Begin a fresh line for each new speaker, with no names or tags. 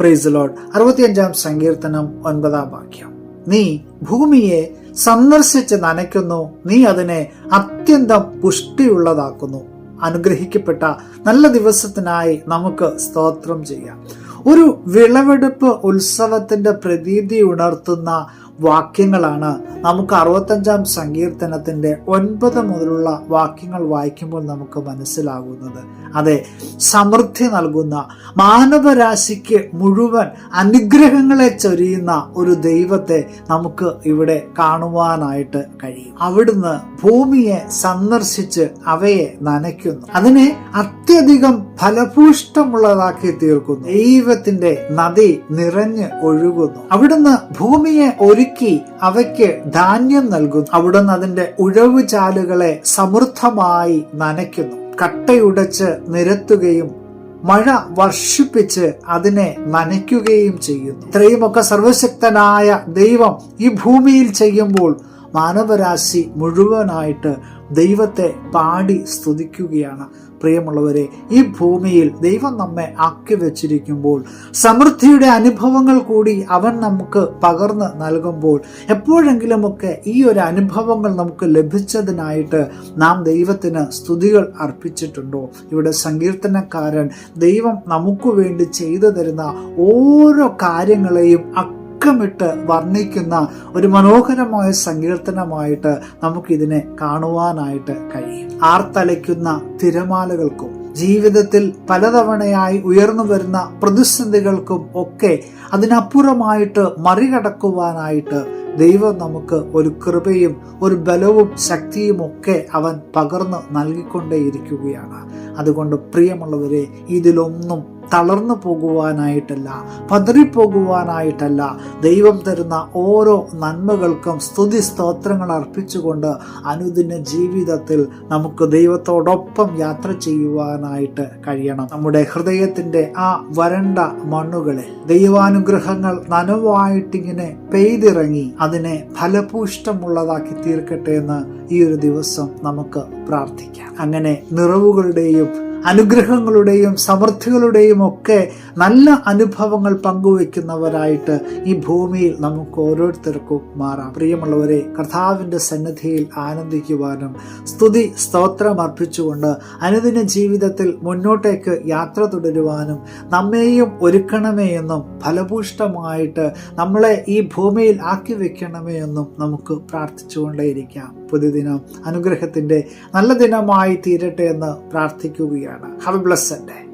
Price load അറുപത്തിയഞ്ചാം സങ്കീർത്തനം ഒൻപതാം വാക്യം. നീ ഭൂമിയെ സന്ദർശിച്ച് നനയ്ക്കുന്നു. നീ അതിനെ അത്യന്തം പുഷ്ടിയുള്ളതാക്കുന്നു. അനുഗ്രഹിക്കപ്പെട്ട നല്ല ദിവസത്തിനായി നമുക്ക് സ്തോത്രം ചെയ്യാം. ഒരു വിളവെടുപ്പ് ഉത്സവത്തിന്റെ പ്രതീതി ഉണർത്തുന്ന വാക്യങ്ങളാണ്. നമുക്ക് അറുപത്തഞ്ചാം സങ്കീർത്തനത്തിന്റെ ഒൻപത് മുതലുള്ള വാക്യങ്ങൾ വായിക്കുമ്പോൾ നമുക്ക് മനസ്സിലാകുന്നത്. അതെ സമൃദ്ധി നൽകുന്ന മാനവരാശിക്ക് മുഴുവൻ അനുഗ്രഹങ്ങളെ ചൊരിയുന്ന ഒരു ദൈവത്തെ നമുക്ക് ഇവിടെ കാണുവാനായിട്ട് കഴിയും. അവിടുന്ന് ഭൂമിയെ സന്ദർശിച്ച് അവയെ നനയ്ക്കുന്നു. അതിനെ അത്യധികം ഫലഭൂഷ്ടമുള്ളതാക്കി തീർക്കുന്നു. ദൈവത്തിന്റെ നദി നിറഞ്ഞ് ഒഴുകുന്നു. അവിടുന്ന് ഭൂമിയെ ഒരുക്കി അവയ്ക്ക് ധാന്യം നൽകുന്നു. അവിടുന്ന് അതിന്റെ ഉഴവു ചാലുകളെ സമൃദ്ധമായി നനയ്ക്കുന്നു. കട്ടയുടച്ച് നിരത്തുകയും മഴ വർഷിപ്പിച്ച് അതിനെ നനയ്ക്കുകയും ചെയ്യുന്നു. ഇത്രയുമൊക്കെ സർവശക്തനായ ദൈവം ഈ ഭൂമിയിൽ ചെയ്യുമ്പോൾ മാനവരാശി മുഴുവനായിട്ട് ദൈവത്തെ പാടി സ്തുതിക്കുകയാണ്. പ്രിയമുള്ളവരെ ഈ ഭൂമിയിൽ ദൈവം നമ്മെ ആക്കി വെച്ചിരിക്കുമ്പോൾ സമൃദ്ധിയുടെ അനുഭവങ്ങൾ കൂടി അവൻ നമുക്ക് പകർന്ന് നൽകുമ്പോൾ എപ്പോഴെങ്കിലുമൊക്കെ ഈ ഒരു അനുഭവങ്ങൾ നമുക്ക് ലഭിച്ചതിനായിട്ട് നാം ദൈവത്തിന് സ്തുതികൾ അർപ്പിച്ചിട്ടുണ്ടോ? ഇവിടെ സങ്കീർത്തനക്കാരൻ ദൈവം നമുക്ക് വേണ്ടി ചെയ്തു തരുന്ന ഓരോ കാര്യങ്ങളെയും അക്കമിട്ട് വർണിക്കുന്ന ഒരു മനോഹരമായ സങ്കീർത്തനമായിട്ട് നമുക്കിതിനെ കാണുവാനായിട്ട് കഴിയും. ആർത്തലയ്ക്കുന്ന തിരമാലകൾക്കും ജീവിതത്തിൽ പലതവണയായി ഉയർന്നു വരുന്ന പ്രതിസന്ധികൾക്കും ഒക്കെ അതിനപ്പുറമായിട്ട് മറികടക്കുവാനായിട്ട് ദൈവം നമുക്ക് ഒരു കൃപയും ഒരു ബലവും ശക്തിയും ഒക്കെ അവൻ പകർന്നു നൽകിക്കൊണ്ടേയിരിക്കുകയാണ്. അതുകൊണ്ട് പ്രിയമുള്ളവരെ ഇതിലൊന്നും തളർന്നു പോകുവാനായിട്ടല്ല പതറിപ്പോകുവാനായിട്ടല്ല ദൈവം തരുന്ന ഓരോ നന്മകൾക്കും സ്തുതി സ്തോത്രങ്ങൾ അർപ്പിച്ചുകൊണ്ട് അനുദിന ജീവിതത്തിൽ നമുക്ക് ദൈവത്തോടൊപ്പം യാത്ര ചെയ്യുവാനായിട്ട് കഴിയണം. നമ്മുടെ ഹൃദയത്തിന്റെ ആ വരണ്ട മണ്ണുകളിൽ ദൈവാനുഗ്രഹങ്ങൾ നനവായിട്ടിങ്ങനെ പെയ്തിറങ്ങി അതിനെ ഫലപുഷ്ടമുള്ളതാക്കി തീർക്കട്ടെ എന്ന് ഈ ഒരു ദിവസം നമുക്ക് പ്രാർത്ഥിക്കാം. അങ്ങനെ നിറവുകളുടെയും അനുഗ്രഹങ്ങളുടെയും സമൃദ്ധികളുടെയും ഒക്കെ നല്ല അനുഭവങ്ങൾ പങ്കുവെക്കുന്നവരായിട്ട് ഈ ഭൂമിയിൽ നമുക്ക് ഓരോരുത്തർക്കും മാറാം. പ്രിയമുള്ളവരെ കർത്താവിന്റെ സന്നിധിയിൽ ആനന്ദിക്കുവാനും സ്തുതി സ്തോത്രം അർപ്പിച്ചുകൊണ്ട് അനുദിന ജീവിതത്തിൽ മുന്നോട്ടേക്ക് യാത്ര തുടരുവാനും നമ്മെയും ഒരുക്കണമേ എന്നും ഫലഭൂഷ്ടമായിട്ട് നമ്മളെ ഈ ഭൂമിയിൽ ആക്കി വെക്കണമേ എന്നും നമുക്ക് പ്രാർത്ഥിച്ചുകൊണ്ടേയിരിക്കാം. പുതുദിനം അനുഗ്രഹത്തിന്റെ നല്ല ദിനമായി തീരട്ടെ എന്ന് പ്രാർത്ഥിക്കുകയാണ്. Have A blessed day